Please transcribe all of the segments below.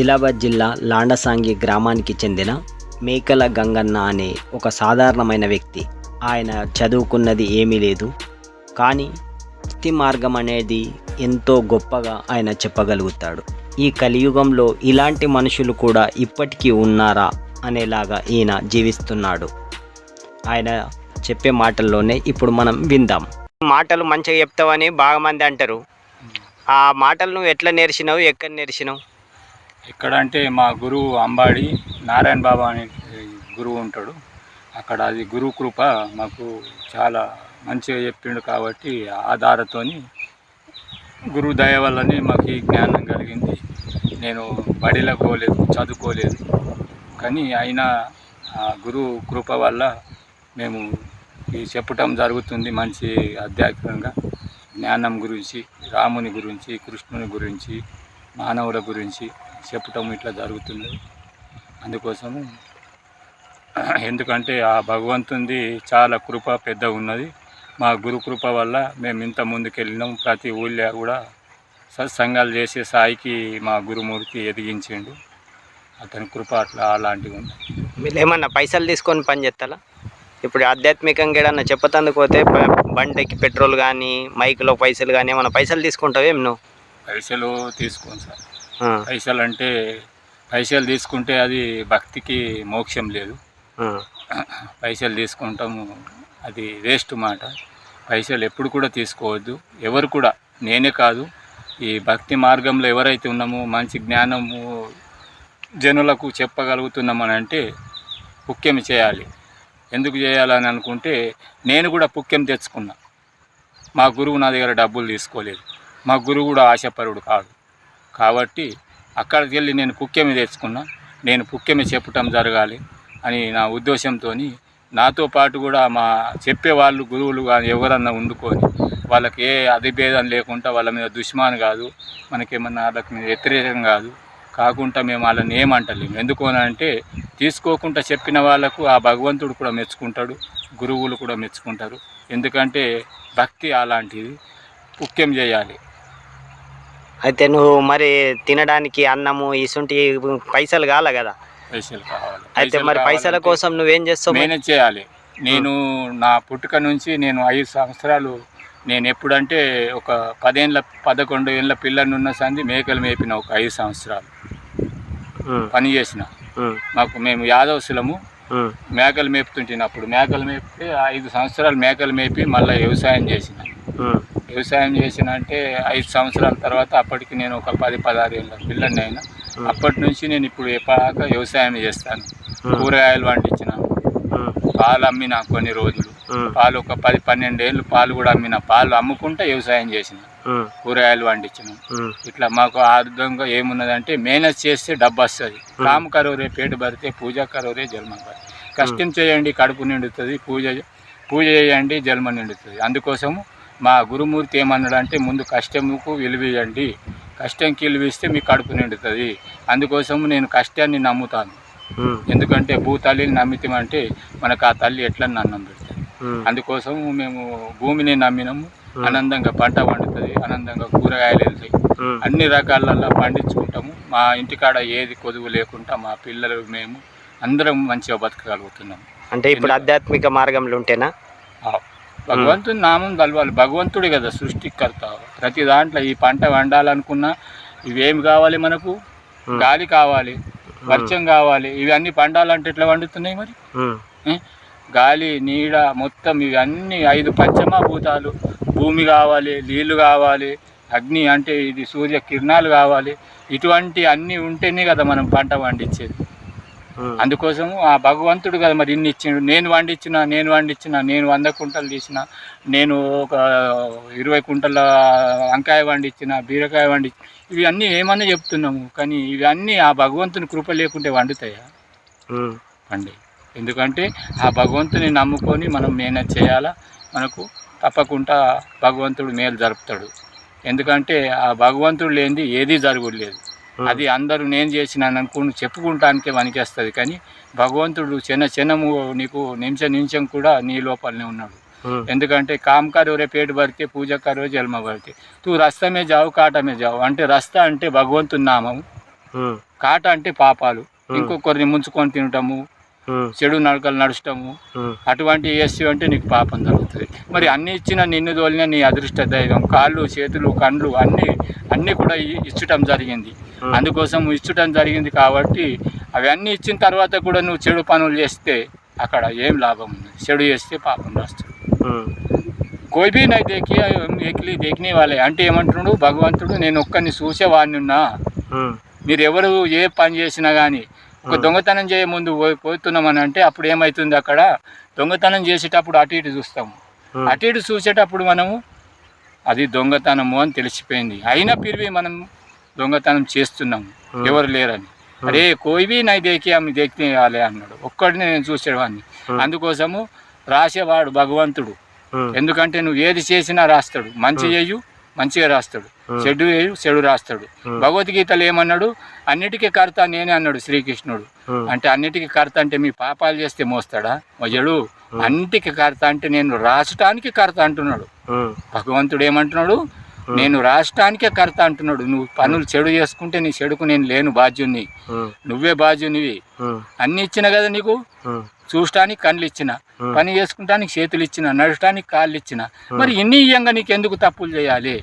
ఆదిలాబాద్ జిల్లా లాండసాంగి గ్రామానికి చెందిన మేకల గంగన్న అనే ఒక సాధారణమైన వ్యక్తి. ఆయన చదువుకున్నది ఏమీ లేదు. కానీ భక్తి మార్గం అనేది ఎంతో గొప్పగా ఆయన చెప్పగలుగుతాడు. ఈ కలియుగంలో ఇలాంటి మనుషులు కూడా ఇప్పటికీ ఉన్నారా అనేలాగా ఈయన జీవిస్తున్నాడు. ఆయన చెప్పే మాటల్లోనే ఇప్పుడు మనం విందాం. మాటలు మంచిగా చెప్తావని బాగా మంది అంటారు. ఆ మాటలు నువ్వు ఎట్లా నేర్చినావు? ఎక్కడ నేర్చినావు? ఎక్కడ అంటే మా గురువు అంబాడి నారాయణ బాబా అనే గురువు ఉంటాడు. అక్కడ అది గురువు కృప మాకు చాలా మంచిగా చెప్పిండు కాబట్టి ఆధారతోని గురువు దయ వల్లనే మాకు ఈ జ్ఞానం కలిగింది. నేను బడిలకు పోలేదు చదువుకోలేదు. కానీ అయినా ఆ గురువు కృప వల్ల మేము ఈ చెప్పటం జరుగుతుంది మంచి ఆధ్యాత్మికంగా. జ్ఞానం గురించి రాముని గురించి కృష్ణుని గురించి మానవుల గురించి చెప్పటం ఇట్లా జరుగుతుంది. అందుకోసము ఎందుకంటే ఆ భగవంతునిది చాలా కృప పెద్ద ఉన్నది మా గురు కృప వల్ల మేము ఇంత ముందుకెళ్ళినాం. ప్రతి ఊళ్ళో కూడా సత్సంగాలు చేసే స్థాయికి మా గురుమూర్తి ఎదిగించిండు. అతని కృప అట్లా అలాంటివి ఉంది. మీరు ఏమన్నా పైసలు తీసుకొని పని చేస్తారా ఇప్పుడు ఆధ్యాత్మికంగా ఏడన్నా చెప్పతందుకు పోతే బ- బండికి పెట్రోల్ కానీ మైక్లో పైసలు కానీ ఏమన్నా పైసలు తీసుకుంటావేం నువ్వు? పైసలు తీసుకోను సార్. పైసలు అంటే పైసలు తీసుకుంటే అది భక్తికి మోక్షం లేదు. పైసలు తీసుకుంటాము అది వేస్ట్ మాట. పైసలు ఎప్పుడు కూడా తీసుకోవద్దు. ఎవరు కూడా నేనే కాదు. ఈ భక్తి మార్గంలో ఎవరైతే ఉన్నామో మంచి జ్ఞానము జనులకు చెప్పగలుగుతున్నామని అంటే పుక్యం చేయాలి. ఎందుకు చేయాలని అనుకుంటే నేను కూడా పుక్యం తెచ్చుకున్నా. మా గురువు నా దగ్గర డబ్బులు తీసుకోలేదు. మా గురువు కూడా ఆశపరుడు కాదు. కాబట్టి అక్కడికి వెళ్ళి నేను పుక్యమి తెచ్చుకున్నా నేను పుక్యమి చెప్పటం జరగాలి అని నా ఉద్దేశంతో నాతో పాటు కూడా మా చెప్పేవాళ్ళు గురువులు కానీ ఎవరన్నా వండుకొని వాళ్ళకి ఏ అధిభేదం లేకుండా వాళ్ళ మీద దుష్మాన్ కాదు మనకేమన్నా వాళ్ళకి మీద వ్యతిరేకం కాదు. కాకుండా మేము వాళ్ళని ఏమంటలేము. ఎందుకు అని అంటే తీసుకోకుండా చెప్పిన వాళ్ళకు ఆ భగవంతుడు కూడా మెచ్చుకుంటాడు గురువులు కూడా మెచ్చుకుంటారు. ఎందుకంటే భక్తి అలాంటిది. ముఖ్యం చేయాలి? అయితే నువ్వు మరి తినడానికి అన్నము ఇసుంటి పైసలు కాలే కదా? పైసలు కావాలి. అయితే మరి పైసల కోసం నువ్వేం చేస్తావు? మేనేజ్ చేయాలి. నేను నా పుట్టుక నుంచి నేను ఐదు సంవత్సరాలు నేను ఎప్పుడంటే ఒక పదేళ్ళ పదకొండు ఏళ్ళ పిల్లని ఉన్న సంది మేకలు మేపిన ఒక ఐదు సంవత్సరాలు. పని చేసిన. మాకు మేము యాదవసులము మేకలు మేపుతుంటిన అప్పుడు. మేకలు మేపితే ఐదు సంవత్సరాలు మేకలు మేపి మళ్ళీ వ్యవసాయం చేసిన. వ్యవసాయం చేసిన అంటే ఐదు సంవత్సరాల తర్వాత అప్పటికి నేను ఒక పది పదహారు ఏళ్ళ పిల్లని అయినా. అప్పటి నుంచి నేను ఇప్పుడు ఎప్పటిదాకా వ్యవసాయం చేస్తాను. కూరగాయలు పండించిన పాలు అమ్మిన కొన్ని రోజులు. పాలు ఒక పది పన్నెండు ఏళ్ళు పాలు కూడా అమ్మిన పాలు అమ్ముకుంటా వ్యవసాయం చేసిన. కూరగాయలు పండించిన. ఇట్లా మాకు ఆర్థికంగా ఏమున్నదంటే మేనేజ్ చేస్తే డబ్బు వస్తుంది. కాము కరోరే పేటు భరితే పూజ కరోరే జన్మ కష్టం చేయండి కడుపు నిండుతుంది పూజ పూజ చేయండి జన్మ నిండుతుంది. అందుకోసము మా గురుమూర్తి ఏమన్నాడంటే ముందు కష్టముకు విలువేయండి కష్టంకి విలువిస్తే మీ కడుపు నిండుతుంది. అందుకోసము నేను కష్టాన్ని నమ్ముతాను. ఎందుకంటే భూతల్లిని నమ్మితమంటే మనకు ఆ తల్లి ఎట్లా అన్నం పెడుతుంది. అందుకోసం మేము భూమిని నమ్మినాము. ఆనందంగా పంట పండుతుంది ఆనందంగా కూరగాయలు వెళ్తాయి. అన్ని రకాలలో పండించుకుంటాము. మా ఇంటికాడ ఏది కొదువు లేకుండా మా పిల్లలు మేము అందరం మంచిగా బతకగలుగుతున్నాము. అంటే ఇప్పుడు ఆధ్యాత్మిక మార్గంలో ఉంటేనా? భగవంతుని నామం కలవాలి. భగవంతుడే కదా సృష్టికర్త. ప్రతి దాంట్లో ఈ పంట వండాలనుకున్నా ఇవేమి కావాలి మనకు? గాలి కావాలి వర్షం కావాలి. ఇవన్నీ పండాలంటే ఎట్లా వండుతున్నాయి మరి? గాలి నీడ మొత్తం ఇవన్నీ ఐదు పంచమభూతాలు. భూమి కావాలి నీళ్ళు కావాలి అగ్ని అంటే ఇది సూర్య కిరణాలు కావాలి. ఇటువంటి అన్నీ ఉంటేనే కదా మనం పంట పండించేది. ఉమ్, అందుకోసము ఆ భగవంతుడు కదా మరి ఇన్ని ఇచ్చిండు నేను వండించిన నేను వండించిన నేను వంద కుంటలు తీసిన నేను ఒక ఇరవై కుంటల వంకాయ వండించిన బీరకాయ వండి ఇవి అన్నీ ఏమన్నా చెప్తున్నాము కానీ ఇవన్నీ ఆ భగవంతుని కృప లేకుంటే వండుతాయా? పండి ఎందుకంటే ఆ భగవంతుని నమ్ముకొని మనం మేనేజ్ చేయాలా? మనకు తప్పకుండా భగవంతుడు మేలు జరుపుతాడు. ఎందుకంటే ఆ భగవంతుడు లేనిది ఏదీ జరగలేదు. అది అందరూ నేను చేసినాను అనుకుని చెప్పుకుంటానికే వనికేస్తుంది కానీ భగవంతుడు చిన్న చిన్నము నీకు నిమిషం నిమిషం కూడా నీ లోపలనే ఉన్నాడు. ఎందుకంటే కామ్కా ఎవరే పేటు పడితే పూజకారు రోజు జన్మ పడితే. తూ రస్తమే జావు కాటమే జావు. అంటే రస్తా అంటే భగవంతుని నామము. కాట అంటే పాపాలు. ఇంకొకరిని ముంచుకొని తినటము. చెడు నడకలు నడచటము అటువంటి చేసి అంటే నీకు పాపం జరుగుతుంది. మరి అన్ని ఇచ్చిన నిన్ను తోలిన నీ అదృష్ట దైవం కాళ్ళు చేతులు కండ్లు అన్ని అన్నీ కూడా ఇచ్చటం జరిగింది. అందుకోసం ఇచ్చటం జరిగింది కాబట్టి అవన్నీ ఇచ్చిన తర్వాత కూడా నువ్వు చెడు పనులు చేస్తే అక్కడ ఏం లాభం ఉంది చెడు చేస్తే పాపం రాస్తుంది ఉమ్, కోయి బీ నై దేకి ఎక్లి దేకినే వాళ్ళే అంటే ఏమంటున్నాడు? భగవంతుడు నేను ఒక్కరిని చూసేవాడిని ఉన్నా ఉమ్, మీరు ఎవరు ఏ పని చేసినా కానీ. దొంగతనం చేయ ముందు పో- పోతున్నామని అంటే అప్పుడు ఏమవుతుంది అక్కడ? దొంగతనం చేసేటప్పుడు అటు ఇటు చూస్తాము. అటు ఇటు చూసేటప్పుడు మనము అది దొంగతనము అని తెలిసిపోయింది. అయినా పిరివి మనం దొంగతనం చేస్తున్నాము. ఎవరు లేరని. అరే కోయివి నై దేకి ఆమె దేకినేయాలి అన్నాడు. ఒక్కడిని నేను చూసేవాడిని. అందుకోసము రాసేవాడు భగవంతుడు. ఎందుకంటే నువ్వు ఏది చేసినా రాస్తాడు. మంచి చేయు మంచిగా రాస్తాడు. చెడు చెడు రాస్తాడు. భగవద్గీతలో ఏమన్నాడు? అన్నిటికీ కర్త నేనే అన్నాడు శ్రీకృష్ణుడు. అంటే అన్నిటికీ కర్త అంటే మీ పాపాలు చేస్తే మోస్తాడా? మొజడు. అన్నిటికీ కర్త అంటే నేను రాసటానికి కర్త అంటున్నాడు. భగవంతుడు ఏమంటున్నాడు? నేను రాష్ట్రానికే కర్త అంటున్నాడు. నువ్వు పనులు చెడు చేసుకుంటే నీ చెడుకు నేను లేను బాధ్యుని ఉమ్, నువ్వే బాధ్యునివి. అన్ని ఇచ్చిన కదా నీకు? చూడటానికి కళ్ళు ఇచ్చిన. పని చేసుకుంటానికి చేతులు ఇచ్చిన నడవటానికి కాళ్ళు ఇచ్చిన. మరి ఇన్ని ఇయ్యంగా నీకు ఎందుకు తప్పులు చేయాలి?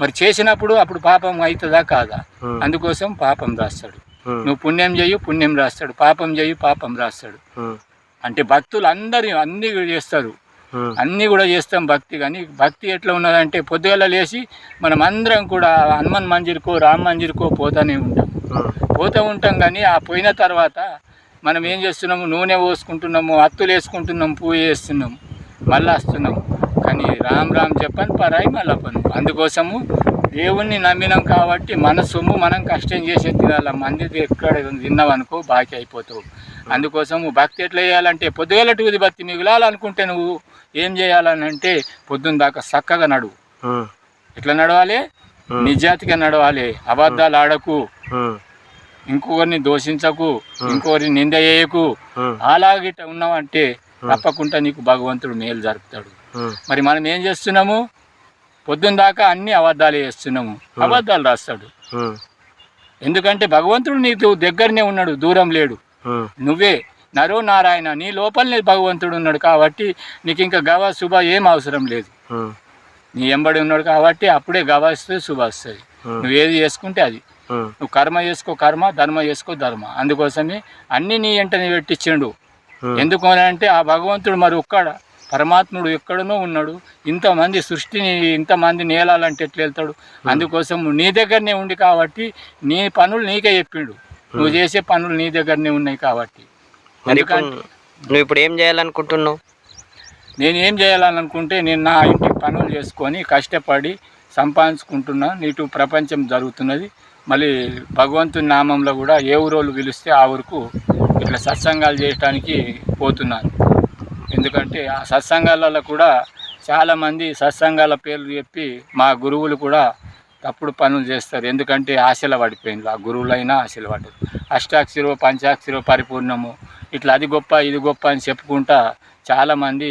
మరి చేసినప్పుడు అప్పుడు పాపం అవుతుందా కాదా? అందుకోసం పాపం రాస్తాడు. నువ్వు పుణ్యం చేయు పుణ్యం రాస్తాడు. పాపం చేయు పాపం రాస్తాడు. అంటే భక్తులు అందరి అన్ని చేస్తారు. అన్నీ కూడా చేస్తాం భక్తి కానీ. భక్తి ఎట్లా ఉన్నదంటే పొద్దుగల లేచి మనం అందరం కూడా హనుమాన్ మంజిర్కో రామ్ మంజిర్కో పోతానే ఉంటాం. పోతూ ఉంటాం కానీ ఆ పోయిన తర్వాత మనం ఏం చేస్తున్నాము? నూనె పోసుకుంటున్నాము అత్తులు వేసుకుంటున్నాం పూజ చేస్తున్నాము మళ్ళీ వస్తున్నాము. కానీ రామ్ రామ్ చెప్పని పరాయి మళ్ళా పని. అందుకోసము దేవుణ్ణి నమ్మినాం కాబట్టి మన సొమ్ము మనం కష్టం చేసే తినాలి. మంది ఎక్కడ తిన్నావనుకో బాకీ అయిపోతావు. అందుకోసము భక్తి ఎట్లా చేయాలంటే పొద్దుగల టూది భక్తి మిగులాలనుకుంటే నువ్వు ఏం చేయాలని అంటే పొద్దున్న దాకా చక్కగా నడువు ఎట్లా నడవాలి? నిజాతిగా నడవాలి. అబద్ధాలు ఆడకు. ఇంకొకరిని దోషించకు ఇంకొకరిని నింద చేయకు. ఉమ్, అలాగిట ఉన్నావంటే తప్పకుండా నీకు భగవంతుడు మేలు జరుపుతాడు. మరి మనం ఏం చేస్తున్నాము? పొద్దున్న దాకా అన్ని అబద్ధాలు చేస్తున్నాము. అబద్ధాలు రాస్తాడు. ఎందుకంటే భగవంతుడు నీకు దగ్గరనే ఉన్నాడు దూరం లేడు. నువ్వే నరో నారాయణ నీ లోపలనే భగవంతుడు ఉన్నాడు కాబట్టి నీకు ఇంకా గవ శుభ ఏం అవసరం లేదు. నీ ఎంబడి ఉన్నాడు కాబట్టి అప్పుడే గవ వస్తుంది శుభ వస్తుంది. ఉమ్, నువ్వు ఏది చేసుకుంటే అది. నువ్వు కర్మ చేసుకో కర్మ ధర్మ చేసుకో ధర్మ. అందుకోసమే అన్ని నీ ఎంటనే పెట్టించిండు. ఉమ్, ఎందుకు అని అంటే ఆ భగవంతుడు మరి ఒక్కడ పరమాత్ముడు ఎక్కడనో ఉన్నాడు. ఇంతమంది సృష్టిని ఇంతమంది నేలాలంటే ఎట్లా వెళ్తాడు? అందుకోసం నీ దగ్గరనే ఉంది కాబట్టి నీ పనులు నీకే చెప్పిండు. నువ్వు చేసే పనులు నీ దగ్గరనే ఉన్నాయి కాబట్టి. ఎందుకంటే నువ్వు ఇప్పుడు ఏం చేయాలనుకుంటున్నావు? నేను ఏం చేయాలనుకుంటే నేను నా ఇంటికి పనులు చేసుకొని కష్టపడి సంపాదించుకుంటున్నా. నీటు ప్రపంచం జరుగుతున్నది. మళ్ళీ భగవంతుని నామంలో కూడా ఏ ఊరోళ్ళు పిలిస్తే ఆ ఊరుకు ఇట్లా సత్సంగాలు చేయడానికి పోతున్నాను ఎందుకంటే ఆ సత్సంగాలలో కూడా చాలామంది సత్సంగాల పేర్లు చెప్పి మా గురువులు కూడా తప్పుడు పనులు చేస్తారు. ఎందుకంటే ఆశలు పడిపోయింది ఆ గురువులైనా ఆశలు పడ్డారు. అష్టాక్షరో పంచాక్షరో పరిపూర్ణము ఇట్లా అది గొప్ప ఇది గొప్ప అని చెప్పుకుంటా చాలామంది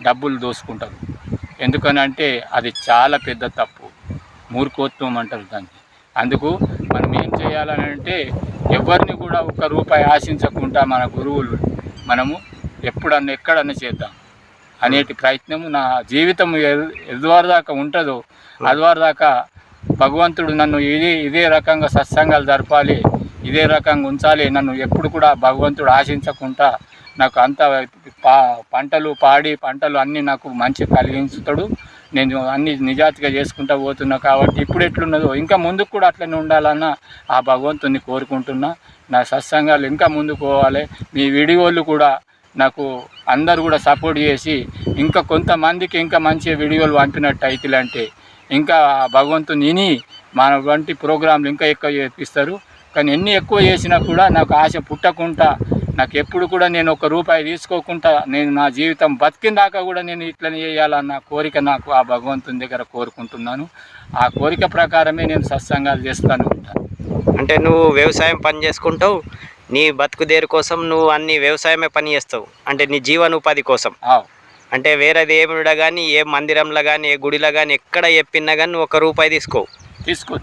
డబ్బులు దోసుకుంటారు. ఎందుకనంటే అది చాలా పెద్ద తప్పు. మూర్ఖోత్వం అంటారు దాన్ని. అందుకు మనం ఏం చేయాలని అంటే ఎవరిని కూడా ఒక్క రూపాయి ఆశించకుండా మన గురువులు మనము ఎప్పుడన్నా ఎక్కడన్నా చేద్దాం అనేటి ప్రయత్నము నా జీవితం ఎదువారు దాకా ఉంటుందో అదివారి దాకా భగవంతుడు నన్ను ఇదే ఇదే రకంగా సత్సంగాలు జరపాలి ఇదే రకంగా ఉంచాలి నన్ను ఎప్పుడు కూడా భగవంతుడు ఆశించకుండా నాకు అంత పా పంటలు పాడి పంటలు అన్నీ నాకు మంచి కలిగించుతాడు. నేను అన్ని నిజాతిగా చేసుకుంటా పోతున్నా కాబట్టి ఇప్పుడు ఎట్లున్నదో ఇంకా ముందుకు కూడా అట్లనే ఉండాలన్న ఆ భగవంతుని కోరుకుంటున్నా. నా సత్సంగాలు ఇంకా ముందుకు పోవాలి. మీ వీడియోలు కూడా నాకు అందరు కూడా సపోర్ట్ చేసి ఇంకా కొంతమందికి ఇంకా మంచి వీడియోలు పంపినట్టు అంటే ఇంకా ఆ భగవంతుని విని మన వంటి ప్రోగ్రాంలు ఇంకా ఎక్కువ చేపిస్తారు. కానీ ఎన్ని ఎక్కువ చేసినా కూడా నాకు ఆశ పుట్టకుండా నాకు ఎప్పుడు కూడా నేను ఒక రూపాయి తీసుకోకుండా నేను నా జీవితం బతికిన దాకా కూడా నేను ఇట్లనే చేయాలన్న కోరిక నాకు ఆ భగవంతుని దగ్గర కోరుకుంటున్నాను. ఆ కోరిక ప్రకారమే నేను సత్సంగాలు చేస్తాను. ఉంటాను అంటే నువ్వు వ్యవసాయం పని చేసుకుంటావు నీ బతుకుదేరు కోసం నువ్వు అన్ని వ్యవసాయమే పని చేస్తావు. అంటే నీ జీవనోపాధి కోసం. అంటే వేరేది ఏమిడ కానీ ఏ మందిరంలో కానీ ఏ గుడిలో కానీ ఎక్కడ చెప్పినా కానీ నువ్వు ఒక రూపాయి తీసుకోవు తీసుకో.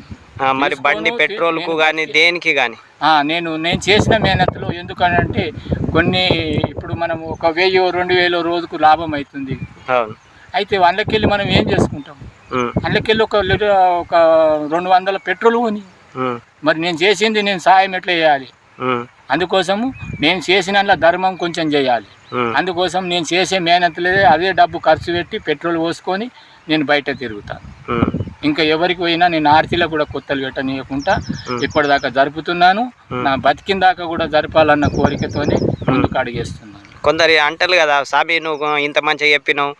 మరి బండి పెట్రోల్కు కానీ దేనికి కానీ నేను నేను చేసిన మేనతలో ఎందుకనంటే కొన్ని ఇప్పుడు మనం ఒక వెయ్యి రెండు వేలు రోజుకు లాభం అవుతుంది అయితే అందులోకెళ్ళి మనం ఏం చేసుకుంటాం? ఉమ్, అందులోకెళ్ళి ఒక లీటర్ ఒక రెండు వందల పెట్రోల్ కొని. మరి నేను చేసింది నేను సాయం ఎట్లా చేయాలి? అందుకోసము నేను చేసిన ధర్మం కొంచెం చేయాలి. అందుకోసం నేను చేసే మేనతలే అదే డబ్బు ఖర్చు పెట్టి పెట్రోల్ పోసుకొని నేను బయట తిరుగుతాను ఇంకా ఎవరికి పోయినా నేను ఆర్తిలో కూడా కొత్తలు పెట్టనీయకుండా. ఇప్పటిదాకా జరుపుతున్నాను. నా బతికిన దాకా కూడా జరపాలన్న కోరికతోనే ముందుకు అడిగేస్తున్నాను. కొందరు అంటారు కదా సాబి నువ్వు ఇంత మంచిగా చెప్పినావు.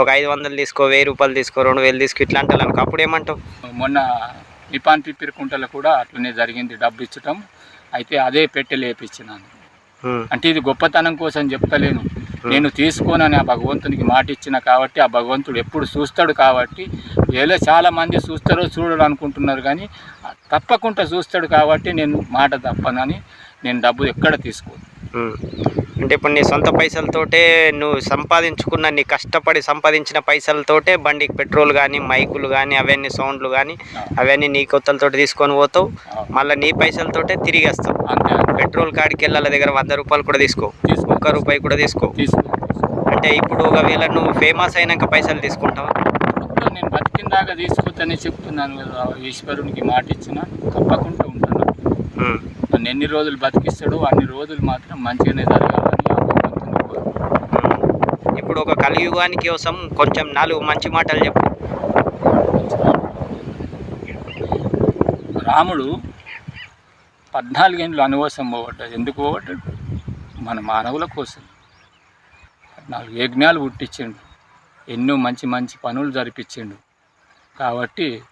ఒక ఐదు వందలు తీసుకో వెయ్యి రూపాయలు తీసుకో రెండు వేలు తీసుకో ఇట్లా అంటారు అనుకో అప్పుడు ఏమంటావు? మొన్న నిపాన్ పిప్పిరికుంటలో కూడా అట్లనే జరిగింది డబ్బు ఇచ్చటం. అయితే అదే పెట్టి లేపించినాను ఉమ్, అంటే ఇది గొప్పతనం కోసం చెప్తలేను. నేను తీసుకోనని ఆ భగవంతునికి మాట ఇచ్చిన కాబట్టి ఆ భగవంతుడు ఎప్పుడు చూస్తాడు కాబట్టి ఏదో చాలామంది చూస్తారో చూడరు అనుకుంటున్నారు కానీ తప్పకుండా చూస్తాడు కాబట్టి నేను మాట తప్పనని నేను డబ్బు ఎక్కడ తీసుకోను. అంటే ఇప్పుడు నీ సొంత పైసలతోటే నువ్వు సంపాదించుకున్న నీ కష్టపడి సంపాదించిన పైసలతోటే బండికి పెట్రోల్ కానీ మైకులు కానీ అవన్నీ సౌండ్లు కానీ అవన్నీ నీ కొత్తలతోటి తీసుకొని పోతావు. మళ్ళీ నీ పైసలతోటే తిరిగి వస్తావు. పెట్రోల్ కాడికి వెళ్ళాల దగ్గర వంద రూపాయలు కూడా తీసుకో. ఒక్క రూపాయి కూడా తీసుకో. అంటే ఇప్పుడు ఒకవేళ నువ్వు ఫేమస్ అయినాక పైసలు తీసుకుంటావా? నేను బతికిన దాకా తీసుకోవచ్చని చెప్తున్నాను కదా ఈశ్వరునికి మాట ఇచ్చిన తప్పకుండా ఉంటున్నాను నన్ను ఎన్ని రోజులు బతికిస్తాడో అన్ని రోజులు మాత్రం మంచిగానే జరగాలని. ఇప్పుడు ఒక కలియుగానికి కోసం కొంచెం నాలుగు మంచి మాటలు చెప్పు. రాముడు పద్నాలుగేళ్ళు అనువాసం పోవట్టాడు ఎందుకు పోవట్టాడు మన మానవుల కోసం. పద్నాలుగు యజ్ఞాలు పుట్టించిండు. ఎన్నో మంచి మంచి పనులు జరిపించిండు. కాబట్టి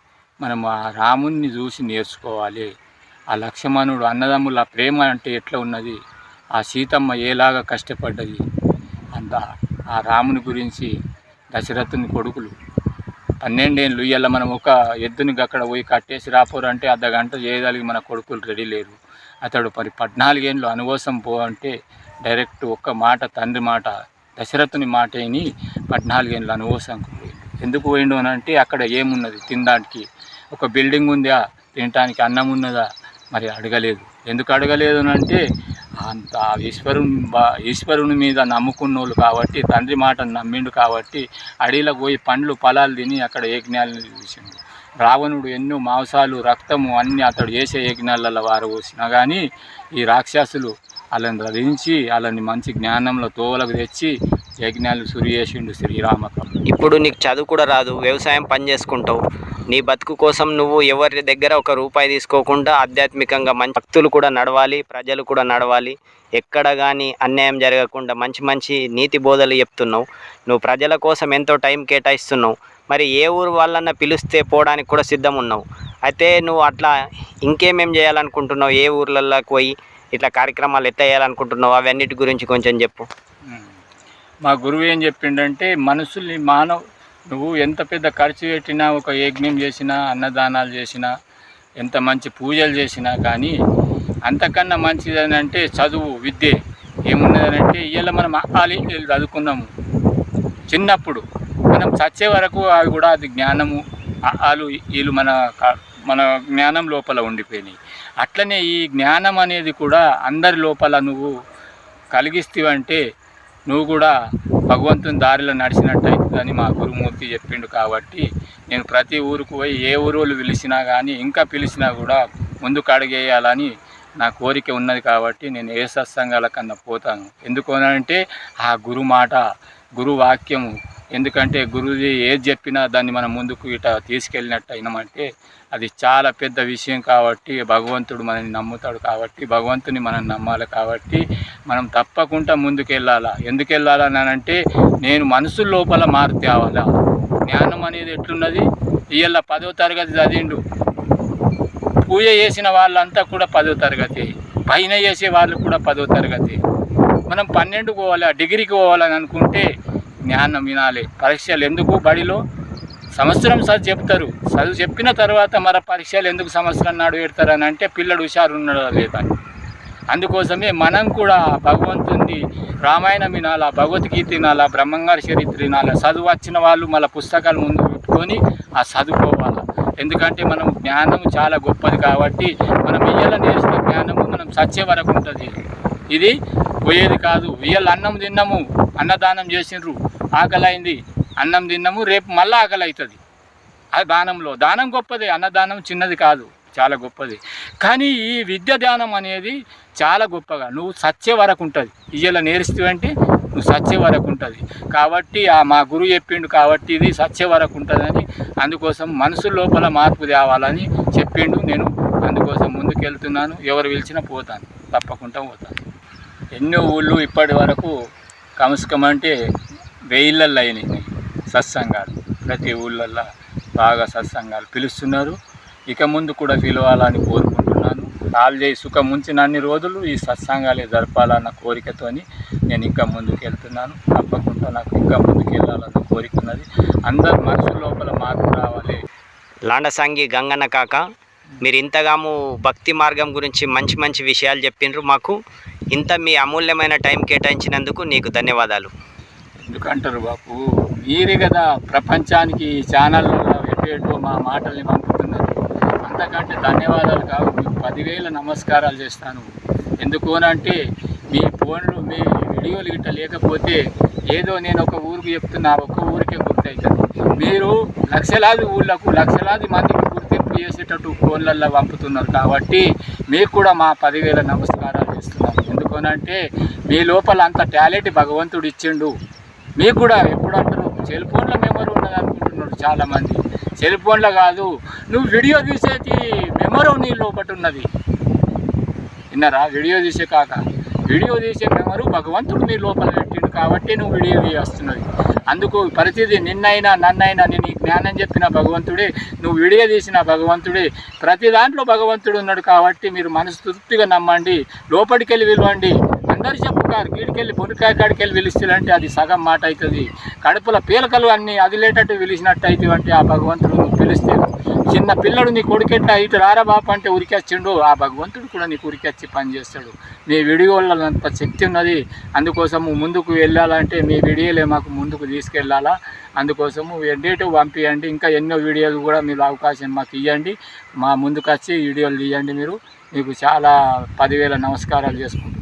మనం ఆ రాముణ్ణి చూసి నేర్చుకోవాలి. ఆ లక్ష్మణుడు అన్నదమ్ముల ప్రేమ అంటే ఎట్లా ఉన్నది? ఆ సీతమ్మ ఏలాగా కష్టపడ్డది? అంత ఆ రాముని గురించి దశరథుని కొడుకులు. పన్నెండేళ్ళు ఇవాళ మనం ఒక ఎద్దుని అక్కడ పోయి కట్టేసి రాపోరంటే అర్ధ గంట చేయగలిగి మన కొడుకులు రెడీ లేరు. అతడు మరి పద్నాలుగేళ్ళు అనువాసం పో అంటే డైరెక్ట్ ఒక్క మాట తండ్రి మాట దశరథుని మాట అయిని పద్నాలుగేళ్ళు అనువాసంకు పోయిండు. ఎందుకు పోయిండు అని అంటే అక్కడ ఏమున్నది తినడానికి? ఒక బిల్డింగ్ ఉందా? తినడానికి అన్నం ఉన్నదా? మరి అడగలేదు. ఎందుకు అడగలేదు అంటే అంత ఈశ్వరుని బా ఈశ్వరుని మీద నమ్ముకున్నోళ్ళు కాబట్టి తండ్రి మాటను నమ్మిండు కాబట్టి అడవిలో పోయి పండ్లు ఫలాలు తిని అక్కడ యజ్ఞాలను చూసిండు. రావణుడు ఎన్నో మాంసాలు రక్తము అన్నీ అతడు చేసే యజ్ఞాలలో వారు పోసినా కానీ ఈ రాక్షసులు వాళ్ళని రధించి వాళ్ళని మంచి జ్ఞానంలో తోవలకు తెచ్చి యజ్ఞాలు సురి చేసిండు శ్రీరామకం. ఇప్పుడు నీకు చదువు కూడా రాదు వ్యవసాయం పని చేసుకుంటావు. నీ బతుకు కోసం నువ్వు ఎవరి దగ్గర ఒక రూపాయి తీసుకోకుండా ఆధ్యాత్మికంగా మంచి భక్తులు కూడా నడవాలి ప్రజలు కూడా నడవాలి. ఎక్కడ కానీ అన్యాయం జరగకుండా మంచి మంచి నీతి బోధలు చెప్తున్నావు. నువ్వు ప్రజల కోసం ఎంతో టైం కేటాయిస్తున్నావు. మరి ఏ ఊరు వాళ్ళన్నా పిలిస్తే పోవడానికి కూడా సిద్ధం ఉన్నావు అయితే నువ్వు అట్లా ఇంకేమేం చేయాలనుకుంటున్నావు? ఏ ఊర్లలోకి పోయి ఇట్లా కార్యక్రమాలు ఎట్లా చేయాలనుకుంటున్నావు? అవన్నిటి గురించి కొంచెం చెప్పు. మా గురువు ఏం చెప్పిండంటే మనుషుల్ని మానవ నువ్వు ఎంత పెద్ద ఖర్చు పెట్టినా ఒక యజ్ఞం చేసినా అన్నదానాలు చేసినా ఎంత మంచి పూజలు చేసినా కానీ అంతకన్నా మంచిదని అంటే చదువు విద్య. ఏమున్నదనంటే ఇవాళ మనం ఆలి చదువుకున్నాము. చిన్నప్పుడు మనం చచ్చే వరకు అవి కూడా అది జ్ఞానము ఆలు వీళ్ళు మన మన జ్ఞానం లోపల ఉండిపోయినాయి. అట్లనే ఈ జ్ఞానం అనేది కూడా అందరి లోపల నువ్వు కలిగిస్తేవంటే నువ్వు కూడా భగవంతుని దారిలో నడిచినట్టు అవుతుందని మా గురుమూర్తి చెప్పిండు కాబట్టి నేను ప్రతి ఊరుకు పోయి ఏ ఊరు పిలిచినా కానీ ఇంకా పిలిచినా కూడా ముందుకు అడిగేయాలని నా కోరిక ఉన్నది కాబట్టి నేను ఏ సత్సంగాల కన్నా పోతాను. ఎందుకు అంటే ఆ గురు మాట గురు వాక్యము ఎందుకంటే గురువుజీ ఏది చెప్పినా దాన్ని మనం ముందుకు ఇట తీసుకెళ్ళినట్టు అయినామంటే అది చాలా పెద్ద విషయం కాబట్టి భగవంతుడు మనల్ని నమ్ముతాడు కాబట్టి భగవంతుని మనం నమ్మాలి కాబట్టి మనం తప్పకుండా ముందుకు వెళ్ళాలా ఎందుకు వెళ్ళాలని అంటే నేను మనసు లోపల మారు తేవాలా జ్ఞానం అనేది ఎట్లున్నది? ఇవాళ పదో తరగతి చదివిండు. పూజ చేసిన వాళ్ళంతా కూడా పదో తరగతి. పైన చేసే వాళ్ళు కూడా పదో తరగతి. మనం పన్నెండు పోవాలి డిగ్రీకి పోవాలని అనుకుంటే జ్ఞానం వినాలి. పరీక్షలు ఎందుకు బడిలో? సంవత్సరం చదువు చెప్తారు. చదువు చెప్పిన తర్వాత మరి పరీక్షలు ఎందుకు సంవత్సరం నాడు పెడతారని అంటే పిల్లడు హుషారు ఉన్నాడా లేదా అందుకోసమే మనం కూడా భగవంతుని రామాయణం వినాలా భగవద్గీత వినాలా బ్రహ్మంగారి చరిత్ర వినాలా చదువు వచ్చిన వాళ్ళు మళ్ళీ పుస్తకాలు ముందు పెట్టుకొని ఆ చదువుకోవాలా. ఎందుకంటే మనం జ్ఞానం చాలా గొప్పది కాబట్టి మనం ఇయ్యాల నేర్చిన జ్ఞానము మనం సచ్చే వరకు ఉంటుంది. ఇది పోయేది కాదు. ఇయ్యాల అన్నం తిన్నాము అన్నదానం చేసిండ్రు ఆకలి అయింది అన్నం తిన్నాము రేపు మళ్ళీ ఆకలి అవుతుంది ఆ దానంలో. దానం గొప్పది అన్నదానం చిన్నది కాదు చాలా గొప్పది. కానీ ఈ విద్య ధ్యానం అనేది చాలా గొప్పగా. నువ్వు సచ్చే వరకు ఉంటుంది. ఇయ్యలా నేర్చువంటే నువ్వు సచ్చే వరకు ఉంటుంది. కాబట్టి ఆ మా గురువు చెప్పిండు కాబట్టి ఇది సచ్చే వరకు ఉంటుందని అందుకోసం మనసు లోపల మార్పు తేవాలని చెప్పిండు నేను. అందుకోసం ముందుకెళ్తున్నాను. ఎవరు పిలిచినా పోతాను. తప్పకుండా పోతాను. ఎన్నో ఊళ్ళు ఇప్పటి వరకు కమస్కమంటే వెయిళ్ళల్లో అయినాయి సత్సంగాలు. ప్రతి ఊళ్ళల్లో బాగా సత్సంగాలు పిలుస్తున్నారు. ఇక ముందు కూడా పిలవాలని కోరుకుంటున్నాను. కాల్ చేయి సుఖం ఉంచినన్ని రోజులు ఈ సత్సంగాలే జరపాలన్న కోరికతోని నేను ఇంకా ముందుకు వెళ్తున్నాను తప్పకుండా నాకు ఇంకా ముందుకు వెళ్ళాలన్న కోరిక ఉన్నది. అందరు మనసు లోపల మార్పు రావాలి. లాండసాంగి గంగన్న కాక మీరు ఇంతగాము భక్తి మార్గం గురించి మంచి మంచి విషయాలు చెప్పిండ్రు మాకు. ఇంత మీ అమూల్యమైన టైం కేటాయించినందుకు నీకు ధన్యవాదాలు. ఎందుకంటారు బాపు? మీరే కదా ప్రపంచానికి ఈ ఛానల్లో ఎటు ఎటు మా మాటల్ని పంపుతున్నారు. అంతకంటే ధన్యవాదాలు కావు. మీకు పదివేల నమస్కారాలు చేస్తాను. ఎందుకు అంటే మీ ఫోన్లు మీ వీడియోలు గిట్ట లేకపోతే ఏదో నేను ఒక ఊరికి చెప్తున్నా ఒక్క ఊరికే గుర్తవుతుంది మీరు లక్షలాది ఊళ్ళకు లక్షలాది మందికి గుర్తింపు చేసేటట్టు ఫోన్లల్లో పంపుతున్నారు కాబట్టి మీకు కూడా మా పదివేల నమస్కారాలు చేస్తున్నాను. ఎందుకనంటే మీ లోపల అంత టాలెంట్ భగవంతుడు ఇచ్చిండు మీకు కూడా ఎప్పుడు అంటారు సెల్ ఫోన్లో మెమరీ ఉండదు అనుకుంటున్నారు చాలామంది. సెల్ ఫోన్లో కాదు నువ్వు వీడియో తీసేది మెమరీ నీ లోపల ఉన్నది. విన్నారా? వీడియో తీసే కాక. వీడియో తీసే మెమరు భగవంతుడు నీ లోపల పెట్టిండు కాబట్టి నువ్వు వీడియో వస్తున్నది అందుకు ప్రతిదీ నిన్నైనా నన్నైనా నేను ఈ జ్ఞానం చెప్పిన భగవంతుడే నువ్వు వీడియో తీసిన భగవంతుడే ప్రతి దాంట్లో భగవంతుడు ఉన్నాడు కాబట్టి మీరు మనస్ఫూర్తిగా నమ్మండి లోపలికి వెళ్ళి విలువండి. అందరు చెప్పుకారు గీడికెళ్ళి పొనికాయ కాడికి వెళ్ళి పిలుస్తారంటే అది సగం మాట అవుతుంది. కడుపుల పీలకలు అన్ని అదిలేటట్టు పిలిచినట్టు అయితే అంటే ఆ భగవంతుడు పిలిస్తే చిన్న పిల్లడు నీ కొడుకెట్ట ఇటు రారా బాప అంటే ఉరికొచ్చిండు ఆ భగవంతుడు కూడా నీకు ఉరికొచ్చి పని చేస్తాడు. మీ విడియోళ్ళంత శక్తి ఉన్నది. అందుకోసము ముందుకు వెళ్ళాలంటే మీ వీడియోలే మాకు ముందుకు తీసుకెళ్ళాలా? అందుకోసము ఎన్డేటివ్ పంపించండి ఇంకా ఎన్నో వీడియోలు కూడా మీరు అవకాశం మాకు ఇవ్వండి మా ముందుకు వచ్చి వీడియోలు తీయండి మీరు. మీకు చాలా పదివేల నమస్కారాలు చేసుకుంటున్నాను